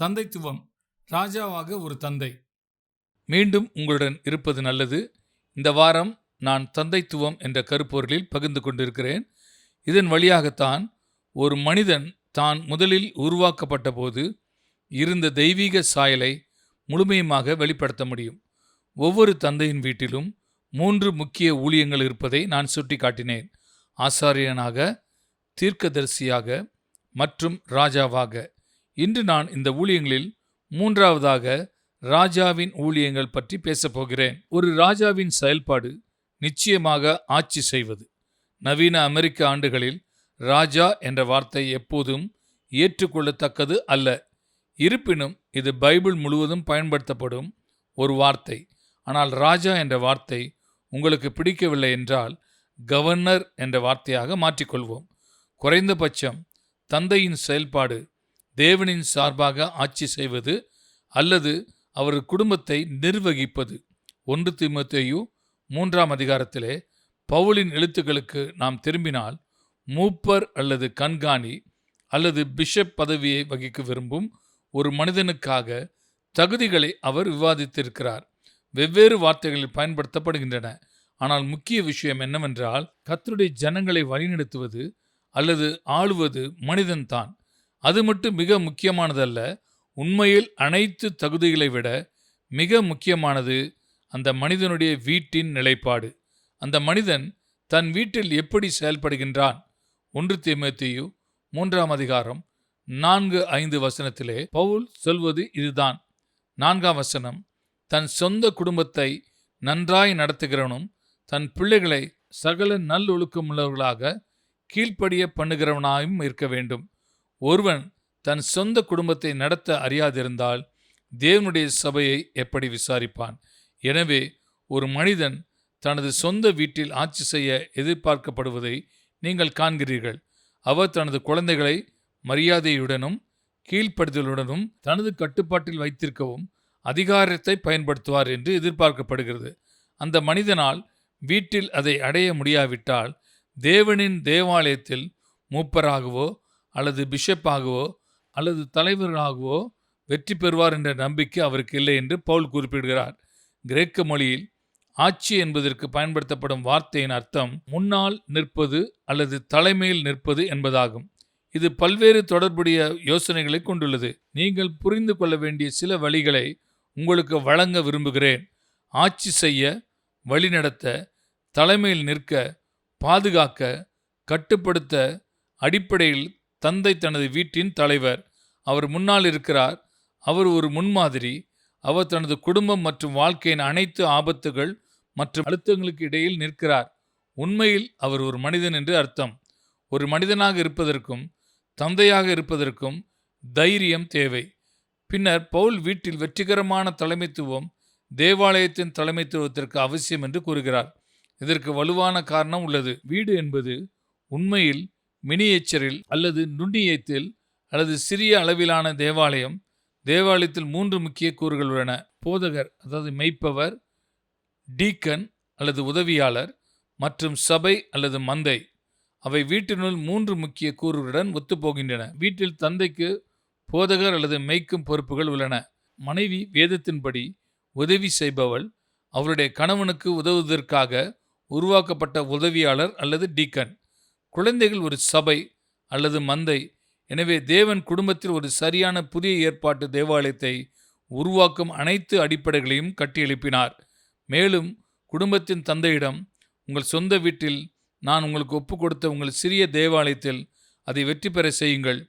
தந்தைத்துவம் ராஜாவாக ஒரு தந்தை. மீண்டும் உங்களுடன் இருப்பது நல்லது. இந்த வாரம் நான் தந்தைத்துவம் என்ற கருப்பொருளில் பகிர்ந்து கொண்டிருக்கிறேன். இதன் வழியாகத்தான் ஒரு மனிதன் தான் முதலில் உருவாக்கப்பட்ட போது இருந்த தெய்வீக சாயலை முழுமையுமாக வெளிப்படுத்த முடியும். ஒவ்வொரு தந்தையின் வீட்டிலும் மூன்று முக்கிய ஊழியங்கள் இருப்பதை நான் சுட்டிக்காட்டினேன். ஆசாரியனாக தீர்க்கதரிசியாக மற்றும் ராஜாவாக. இன்று நான் இந்த ஊழியங்களில் மூன்றாவதாக ராஜாவின் ஊழியங்கள் பற்றி பேசப் போகிறேன். ஒரு ராஜாவின் செயல்பாடு நிச்சயமாக ஆட்சி செய்வது. நவீன அமெரிக்க ஆண்டுகளில் ராஜா என்ற வார்த்தை எப்போதும் ஏற்றுக்கொள்ளத்தக்கது அல்ல. இருப்பினும் இது பைபிள் முழுவதும் பயன்படுத்தப்படும் ஒரு வார்த்தை. ஆனால் ராஜா என்ற வார்த்தை உங்களுக்கு பிடிக்கவில்லை என்றால் கவர்னர் என்ற வார்த்தையாக மாற்றிக்கொள்வோம். குறைந்தபட்சம் தந்தையின் செயல்பாடு தேவனின் சார்பாக ஆட்சி செய்வது அல்லது அவரது குடும்பத்தை நிர்வகிப்பது. ஒன்று திமுத்தையு மூன்றாம் அதிகாரத்திலே பவுலின் எழுத்துக்களுக்கு நாம் திரும்பினால் மூப்பர் அல்லது கண்காணி அல்லது பிஷப் பதவியை வகிக்க விரும்பும் ஒரு மனிதனுக்காக தகுதிகளை அவர் விவாதித்திருக்கிறார். வெவ்வேறு வார்த்தைகளில் பயன்படுத்தப்படுகின்றன. ஆனால் முக்கிய விஷயம் என்னவென்றால் கத்தருடைய ஜனங்களை வழிநடத்துவது அல்லது ஆளுவது மனிதன்தான். அது மட்டும் மிக முக்கியமானதல்ல உண்மையில் அனைத்து தகுதிகளை விட மிக முக்கியமானது அந்த மனிதனுடைய வீட்டின் நிலைப்பாடு. அந்த மனிதன் தன் வீட்டில் எப்படி செயல்படுகின்றான்? ஒன்று தீமேத்தியு மூன்றாம் அதிகாரம் நான்கு ஐந்து வசனத்திலே பவுல் சொல்வது இதுதான். நான்காம் வசனம் தன் சொந்த குடும்பத்தை நன்றாய் நடத்துகிறவனும் தன் பிள்ளைகளை சகல நல்லொழுக்கமுள்ளவர்களாக கீழ்ப்படிய பண்ணுகிறவனாயும் இருக்க வேண்டும். ஒருவன் தன் சொந்த குடும்பத்தை நடத்த அறியாதிருந்தால் தேவனுடைய சபையை எப்படி விசாரிப்பான்? எனவே ஒரு மனிதன் தனது சொந்த வீட்டில் ஆட்சி செய்ய எதிர்பார்க்கப்படுவதை நீங்கள் காண்கிறீர்கள். அவர் தனது குழந்தைகளை மரியாதையுடனும் கீழ்ப்படுதலுடனும் தனது கட்டுப்பாட்டில் வைத்திருக்கவும் அதிகாரத்தை பயன்படுத்துவார் என்று எதிர்பார்க்கப்படுகிறது. அந்த மனிதனால் வீட்டில் அதை அடைய முடியாவிட்டால் தேவனின் தேவாலயத்தில் மூப்பராகவோ அல்லது பிஷப்பாகவோ அல்லது தலைவராகவோ வெற்றி பெறுவார் என்ற நம்பிக்கை அவருக்கு இல்லை என்று பவுல் குறிப்பிடுகிறார். கிரேக்க மொழியில் ஆட்சி என்பதற்கு பயன்படுத்தப்படும் வார்த்தையின் அர்த்தம் முன்னால் நிற்பது அல்லது தலைமையில் நிற்பது என்பதாகும். இது பல்வேறு தொடர்புடைய யோசனைகளை கொண்டுள்ளது. நீங்கள் புரிந்து கொள்ள வேண்டிய சில வழிகளை உங்களுக்கு வழங்க விரும்புகிறேன். ஆட்சி செய்ய வழிநடத்த தலைமையில் நிற்க பாதுகாக்க கட்டுப்படுத்த அடிப்படையில் தந்தை தனது வீட்டின் தலைவர். அவர் முன்னால் இருக்கிறார். அவர் ஒரு முன்மாதிரி. அவர் தனது குடும்பம் மற்றும் வாழ்க்கையின் அனைத்து ஆபத்துகள் மற்றும் அழுத்தங்களுக்கு இடையில் நிற்கிறார். உண்மையில் அவர் ஒரு மனிதன் என்று அர்த்தம். ஒரு மனிதனாக இருப்பதற்கும் தந்தையாக இருப்பதற்கும் தைரியம் தேவை. பின்னர் பவுல் வீட்டில் வெற்றிகரமான தலைமைத்துவம் தேவாலயத்தின் தலைமைத்துவத்திற்கு அவசியம் என்று கூறுகிறார். இதற்கு வலுவான காரணம் உள்ளது. வீடு என்பது உண்மையில் மினியேச்சரில் அல்லது நுண்ணியத்தில் அல்லது சிறிய அளவிலான தேவாலயம் தேவாலயத்தில் மூன்று முக்கிய கூறுகள் உள்ளன. போதகர் அதாவது மெய்ப்பவர் டீக்கன் அல்லது உதவியாளர் மற்றும் சபை அல்லது மந்தை. அவை வீட்டினுள் மூன்று முக்கிய கூறுகளுடன் ஒத்துப்போகின்றன. வீட்டில் தந்தைக்கு போதகர் அல்லது மெய்க்கும் பொறுப்புகள் உள்ளன. மனைவி வேதத்தின்படி உதவி செய்பவள் அவருடைய கணவனுக்கு உதவுவதற்காக உருவாக்கப்பட்ட உதவியாளர் அல்லது டீக்கன். குழந்தைகள் ஒரு சபை அல்லது மந்தை. எனவே தேவன் குடும்பத்தில் ஒரு சரியான புதிய ஏற்பாட்டு தேவாலயத்தை உருவாக்கும் அனைத்து அடிப்படைகளையும் கட்டியெழுப்பினார். மேலும் குடும்பத்தின் தந்தையிடம் உங்கள் சொந்த வீட்டில் நான் உங்களுக்கு ஒப்பு கொடுத்த உங்கள் சிறிய தேவாலயத்தில் அதை வெற்றி பெற செய்யுங்கள்.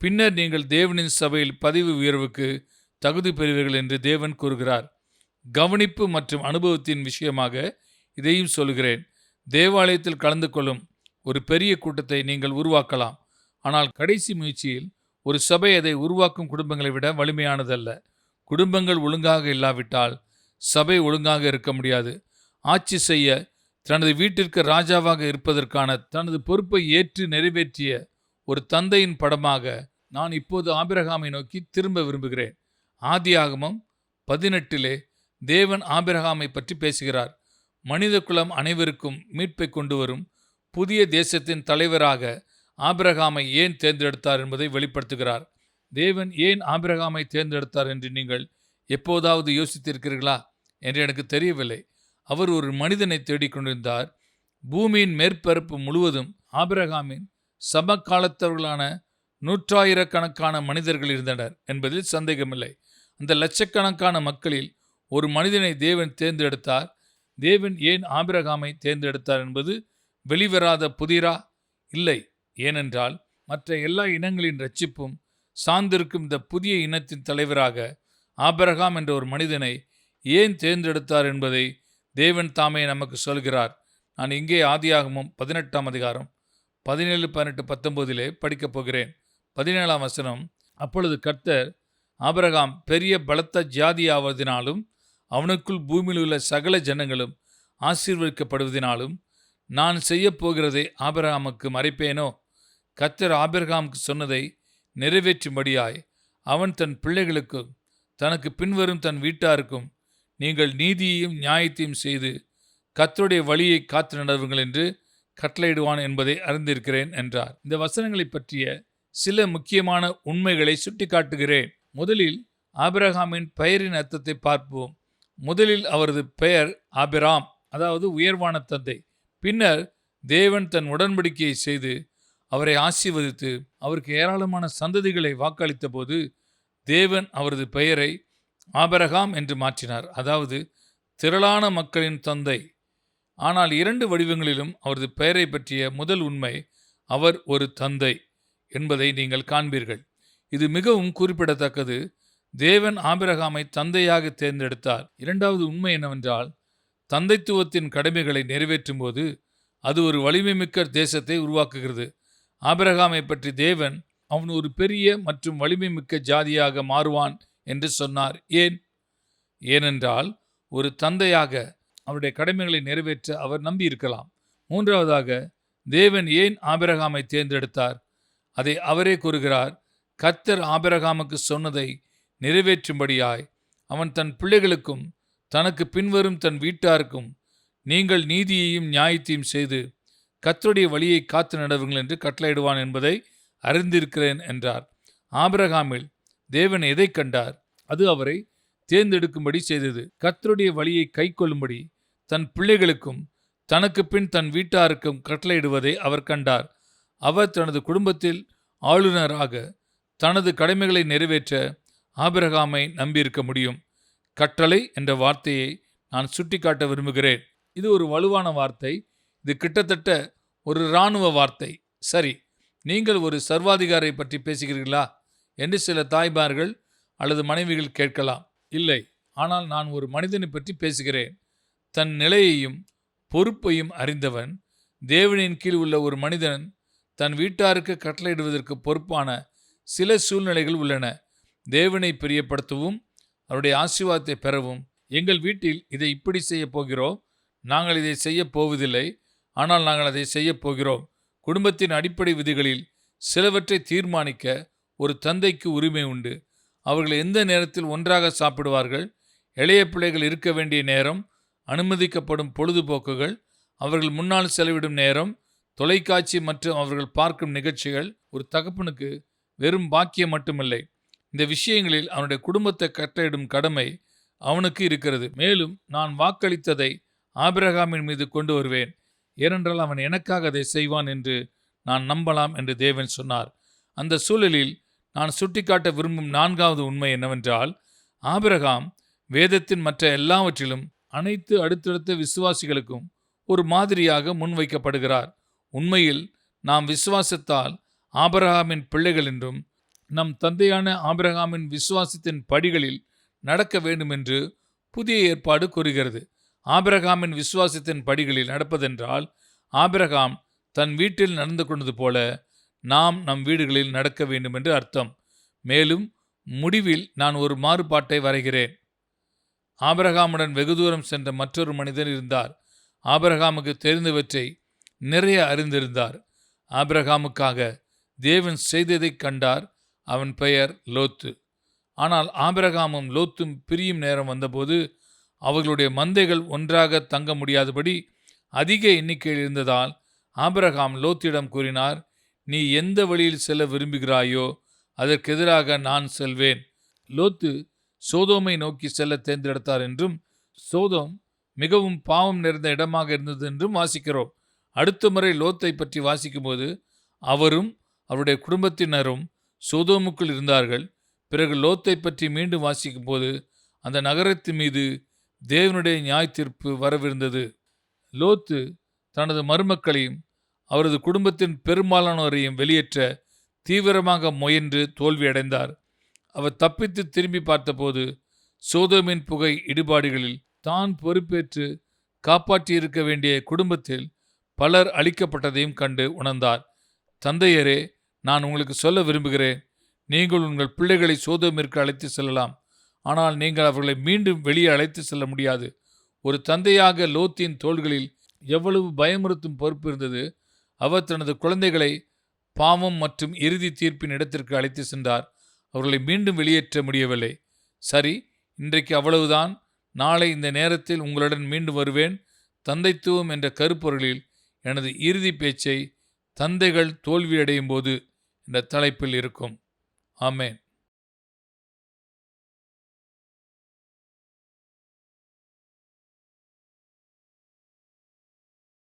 பின்னர் நீங்கள் தேவனின் சபையில் பதிவு உயர்வுக்கு தகுதி பெறுவீர்கள் என்று தேவன் கூறுகிறார். கவனிப்பு மற்றும் அனுபவத்தின் விஷயமாக இதையும் சொல்கிறேன் தேவாலயத்தில் கலந்து கொள்ளும் ஒரு பெரிய கூட்டத்தை நீங்கள் உருவாக்கலாம். ஆனால் கடைசி முயற்சியில் ஒரு சபை அதை உருவாக்கும் குடும்பங்களை விட வலிமையானதல்ல. குடும்பங்கள் ஒழுங்காக இல்லாவிட்டால் சபை ஒழுங்காக இருக்க முடியாது. ஆட்சி செய்ய தனது வீட்டிற்கு ராஜாவாக இருப்பதற்கான தனது பொறுப்பை ஏற்று நிறைவேற்றிய ஒரு தந்தையின் படமாக நான் இப்போது ஆபிரகாமை நோக்கி திரும்ப விரும்புகிறேன். ஆதியாகமம் பதினெட்டிலே தேவன் ஆபிரகாமை பற்றி பேசுகிறார். மனித குலம் அனைவருக்கும் மீட்பை கொண்டு வரும் புதிய தேசத்தின் தலைவராக ஆபிரகாமை ஏன் தேர்ந்தெடுத்தார் என்பதை வெளிப்படுத்துகிறார். தேவன் ஏன் ஆபிரகாமை தேர்ந்தெடுத்தார் என்று நீங்கள் எப்போதாவது யோசித்திருக்கிறீர்களா? என்று எனக்கு தெரியவில்லை. அவர் ஒரு மனிதனை தேடிக்கொண்டிருந்தார். பூமியின் மேற்பரப்பு முழுவதும் ஆபிரகாமின் சமகாலத்தவர்களான நூற்றாயிரக்கணக்கான மனிதர்கள் இருந்தனர் என்பதில் சந்தேகமில்லை. அந்த லட்சக்கணக்கான மக்களில் ஒரு மனிதனை தேவன் தேர்ந்தெடுத்தார். தேவன் ஏன் ஆபிரகாமை தேர்ந்தெடுத்தார் என்பது வெளிவராத புதிரா? இல்லை. ஏனென்றால் மற்ற எல்லா இனங்களின் ரட்சிப்பும் சார்ந்திருக்கும் இந்த புதிய இனத்தின் தலைவராக ஆபரகாம் என்ற ஒரு மனிதனை ஏன் தேர்ந்தெடுத்தார் என்பதை தேவன் தாமே நமக்கு சொல்கிறார். நான் இங்கே ஆதியாகமும் பதினெட்டாம் அதிகாரம் பதினேழு பதினெட்டு பத்தொன்பதிலே படிக்கப் போகிறேன். பதினேழாம் வசனம். அப்பொழுது கர்த்தர் ஆபரகாம் பெரிய பலத்த ஜாதியாவதினாலும் அவனுக்குள் பூமியில் உள்ள சகல ஜனங்களும் ஆசீர்வதிக்கப்படுவதினாலும் நான் செய்யப் போகிறதை ஆபிரகாமுக்கு மறைப்பேனோ? கத்தர் ஆபிரகாமுக்கு சொன்னதை நிறைவேற்றும்படியாய் அவன் தன் பிள்ளைகளுக்கும் தனக்கு பின்வரும் தன் வீட்டாருக்கும் நீங்கள் நீதியையும் நியாயத்தையும் செய்து கத்தருடைய வழியை காத்து நடவுங்கள் என்று கட்டளையிடுவான் என்பதை அறிந்திருக்கிறேன் என்றார். இந்த வசனங்களை பற்றிய சில முக்கியமான உண்மைகளை சுட்டிக்காட்டுகிறேன். முதலில் ஆபிரகாமின் பெயரின் அர்த்தத்தை பார்ப்போம். முதலில் அவரது பெயர் ஆபிராம் அதாவது உயர்வான தந்தை. பின்னர் தேவன் தன் உடன்படிக்கையை செய்து அவரை ஆசீர்வதித்து அவருக்கு ஏராளமான சந்ததிகளை வாக்களித்த போது தேவன் அவரது பெயரை ஆபரகாம் என்று மாற்றினார். அதாவது திரளான மக்களின் தந்தை. ஆனால் இரண்டு வடிவங்களிலும் அவரது பெயரை பற்றிய முதல் உண்மை அவர் ஒரு தந்தை என்பதை நீங்கள் காண்பீர்கள். இது மிகவும் குறிப்பிடத்தக்கது. தேவன் ஆபிரகாமை தந்தையாக தேர்ந்தெடுத்தார். இரண்டாவது உண்மை என்னவென்றால் தந்தைத்துவத்தின் கடமைகளை நிறைவேற்றும் போது அது ஒரு வலிமைமிக்க தேசத்தை உருவாக்குகிறது. ஆபிரகாமை பற்றி தேவன் அவன் ஒரு பெரிய மற்றும் வலிமைமிக்க ஜாதியாக மாறுவான் என்று சொன்னார். ஏன்? ஏனென்றால் ஒரு தந்தையாக அவருடைய கடமைகளை நிறைவேற்ற அவர் நம்பியிருக்கலாம். மூன்றாவதாக தேவன் ஏன் ஆபிரகாமை தேர்ந்தெடுத்தார்? அதை அவரே கூறுகிறார். கர்த்தர் ஆபிரகாமுக்கு சொன்னதை நிறைவேற்றும்படியாய் அவன் தன் பிள்ளைகளுக்கும் தனக்கு பின்வரும் தன் வீட்டாருக்கும் நீங்கள் நீதியையும் நியாயத்தையும் செய்து கத்தருடைய வழியை காத்து நடவுங்கள் என்று கட்டளையிடுவான் என்பதை அறிந்திருக்கிறேன் என்றார். ஆபிரகாமில் தேவன் எதை கண்டார்? அது அவரை தேர்ந்தெடுக்கும்படி செய்தது. கத்தருடைய வழியை கை கொள்ளும்படி தன் பிள்ளைகளுக்கும் தனக்கு பின் தன் வீட்டாருக்கும் கட்டளையிடுவதை அவர் கண்டார். அவர் தனது குடும்பத்தில் ஆளுநராக தனது கடமைகளை நிறைவேற்ற ஆபிரகாமை நம்பியிருக்க முடியும். கட்டளை என்ற வார்த்தையை நான் சுட்டிக்காட்ட விரும்புகிறேன். இது ஒரு வலுவான வார்த்தை. இது கிட்டத்தட்ட ஒரு இராணுவ வார்த்தை. சரி நீங்கள் ஒரு சர்வாதிகாரை பற்றி பேசுகிறீர்களா? என்று சில தாய்மார்கள் அல்லது மனைவிகள் கேட்கலாம். இல்லை ஆனால் நான் ஒரு மனிதனை பற்றி பேசுகிறேன். தன் நிலையையும் பொறுப்பையும் அறிந்தவன் தேவனின் கீழ் உள்ள ஒரு மனிதன் தன் வீட்டாருக்கு கட்டளையிடுவதற்கு பொறுப்பான சில சூழ்நிலைகள் உள்ளன. தேவனை பிரியப்படுத்தவும் அவருடைய ஆசீர்வாதத்தை பெறவும். எங்கள் வீட்டில் இதை இப்படி செய்யப் போகிறோம். நாங்கள் இதை செய்யப் போவதில்லை. ஆனால் நாங்கள் அதை செய்யப் போகிறோம். குடும்பத்தின் அடிப்படை விதிகளில் சிலவற்றை தீர்மானிக்க ஒரு தந்தைக்கு உரிமை உண்டு. அவர்கள் எந்த நேரத்தில் ஒன்றாக சாப்பிடுவார்கள்? இளைய பிள்ளைகள் இருக்க வேண்டிய நேரம் அனுமதிக்கப்படும் பொழுதுபோக்குகள் அவர்கள் முன்னால் செலவிடும் நேரம் தொலைக்காட்சி மற்றும் அவர்கள் பார்க்கும் நிகழ்ச்சிகள் ஒரு தகப்பனுக்கு வெறும் பாக்கியம் மட்டுமில்லை. இந்த விஷயங்களில் அவனுடைய குடும்பத்தை கட்டளையிடும் கடமை அவனுக்கு இருக்கிறது. மேலும் நான் வாக்களித்ததை ஆபிரகாமின் மீது கொண்டு வருவேன். ஏனென்றால் அவன் எனக்காக அதை செய்வான் என்று நான் நம்பலாம் என்று தேவன் சொன்னார். அந்த சூழலில் நான் சுட்டிக்காட்ட விரும்பும் நான்காவது உண்மை என்னவென்றால் ஆபிரகாம் வேதத்தின் மற்ற எல்லாவற்றிலும் அனைத்து அடுத்தடுத்த விசுவாசிகளுக்கும் ஒரு மாதிரியாக முன்வைக்கப்படுகிறார் உண்மையில் நாம் விசுவாசத்தால் ஆபரகாமின் பிள்ளைகள் என்றும் நம் தந்தையான ஆபிரகாமின் விசுவாசத்தின் படிகளில் நடக்க வேண்டும் என்று புதிய ஏற்பாடு கூறுகிறது. ஆபிரகாமின் விசுவாசத்தின் படிகளில் நடப்பதென்றால் ஆபிரகாம் தன் வீட்டில் நடந்து கொண்டது போல நாம் நம் வீடுகளில் நடக்க வேண்டும் என்று அர்த்தம். மேலும் முடிவில் நான் ஒரு மாறுபாட்டை வரைகிறேன். ஆபிரகாமுடன் வெகு தூரம் சென்ற மற்றொரு மனிதன் இருந்தார். ஆபிரகாமுக்கு தெரிந்தவற்றை நிறைய அறிந்திருந்தார். ஆபிரகாமுக்காக தேவன் செய்ததைக் கண்டார். அவன் பெயர் லோத்து. ஆனால் ஆபிரகாமும் லோத்தும் பிரியும் நேரம் வந்தபோது அவர்களுடைய மந்தைகள் ஒன்றாக தங்க முடியாதபடி அதிக எண்ணிக்கையில் இருந்ததால் ஆபிரகாம் லோத்திடம் கூறினார் நீ எந்த வழியில் செல்ல விரும்புகிறாயோ அதற்கெதிராக நான் செல்வேன். லோத்து சோதோமை நோக்கி செல்ல தேர்ந்தெடுத்தார் என்றும் சோதோம் மிகவும் பாவம் நிறைந்த இடமாக இருந்தது என்றும் வாசிக்கிறோம். அடுத்த முறை லோத்தை பற்றி வாசிக்கும்போது அவரும் அவருடைய குடும்பத்தினரும் சோதோமுக்குள் இருந்தார்கள். பிறகு லோத்தை பற்றி மீண்டும் வாசிக்கும்போது அந்த நகரத்தின் மீது தேவனுடைய நியாய தீர்ப்பு வரவிருந்தது. லோத்து தனது மருமக்களையும் அவரது குடும்பத்தின் பெரும்பாலானோரையும் வெளியேற்ற தீவிரமாக முயன்று தோல்வியடைந்தார். அவர் தப்பித்து திரும்பி பார்த்தபோது சோதோமின் புகை இடுபாடுகளில் தான் பொறுப்பேற்று காப்பாற்றியிருக்க வேண்டிய குடும்பத்தில் பலர் அழிக்கப்பட்டதையும் கண்டு உணர்ந்தார். தந்தையரே நான் உங்களுக்கு சொல்ல விரும்புகிறேன். நீங்கள் உங்கள் பிள்ளைகளை சோதமிற்கு அழைத்து செல்லலாம். ஆனால் நீங்கள் அவர்களை மீண்டும் வெளியே அழைத்து செல்ல முடியாது. ஒரு தந்தையாக லோத்தின் தோள்களில் எவ்வளவு பயமுறுத்தும் பொறுப்பு இருந்தது. அவர் தனது குழந்தைகளை பாவம் மற்றும் இறுதி தீர்ப்பின் இடத்திற்கு அழைத்து சென்றார். அவர்களை மீண்டும் வெளியேற்ற முடியவில்லை. சரி இன்றைக்கு அவ்வளவுதான். நாளை இந்த நேரத்தில் உங்களுடன் மீண்டும் வருவேன். தந்தைத்துவம் என்ற கருப்பொருளில் எனது இறுதி பேச்சை தந்தைகள் தோல்வியடையும் போது இந்த தலைப்பில் இருக்கும். ஆமேன்.